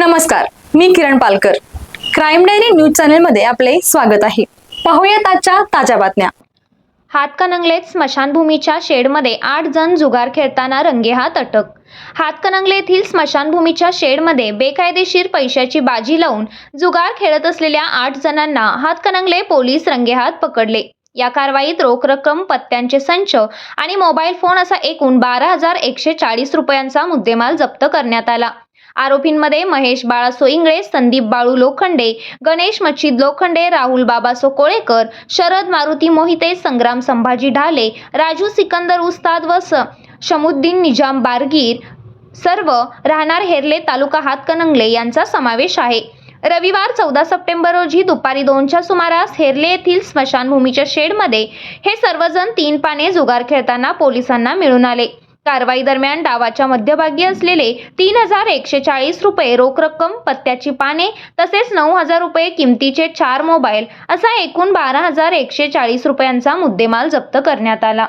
नमस्कार मी Kiran Palkar. Crime diary news चॅनेलमध्ये आपले स्वागत आहे. पाहूयात आजच्या ताज्या बातम्या. हातकणंगलेत स्मशानभूमीच्या शेडमध्ये आठ जण जुगार खेळताना रंगेहात अटक. हातकणंगले येथील स्मशानभूमीच्या शेडमध्ये बेकायदेशीर पैशाची बाजी लावून जुगार खेळत असलेल्या आठ जणांना हातकणंगले पोलीस रंगेहात पकडले. या कारवाईत रोख रक्कम पत्त्यांचे संच आणि मोबाईल फोन असा एकूण बारा हजार एकशे चाळीस रुपयांचा मुद्देमाल जप्त करण्यात आला. आरोपींमध्ये महेश बाळा सोईंगळे संदीप बाळू लोखंडे गणेश मच्छिद लोखंडे राहुल बाबासो कोळेकर शरद मारुती मोहिते संग्राम संभाजी ढाले राजू सिकंदर उस्ताद व स शमुद्दीन निजाम बारगीर सर्व राहणार हेरले तालुका हातकणंगले यांचा समावेश आहे. रविवार चौदा सप्टेंबर रोजी दुपारी दोनच्या सुमारास हेरले येथील स्मशानभूमीच्या शेडमध्ये हे सर्वजण तीन पाने जुगार खेळताना पोलिसांना मिळून आले. कारवाई दरम्यान डावाच्या मध्यभागी असलेले तीन हजार एकशे चाळीस रुपये रोख रक्कम पत्त्याची पाने तसेच नऊ हजार रुपये किमतीचे चार मोबाईल असा एकूण बारा हजार एकशे चाळीस रुपयांचा मुद्देमाल जप्त करण्यात आला.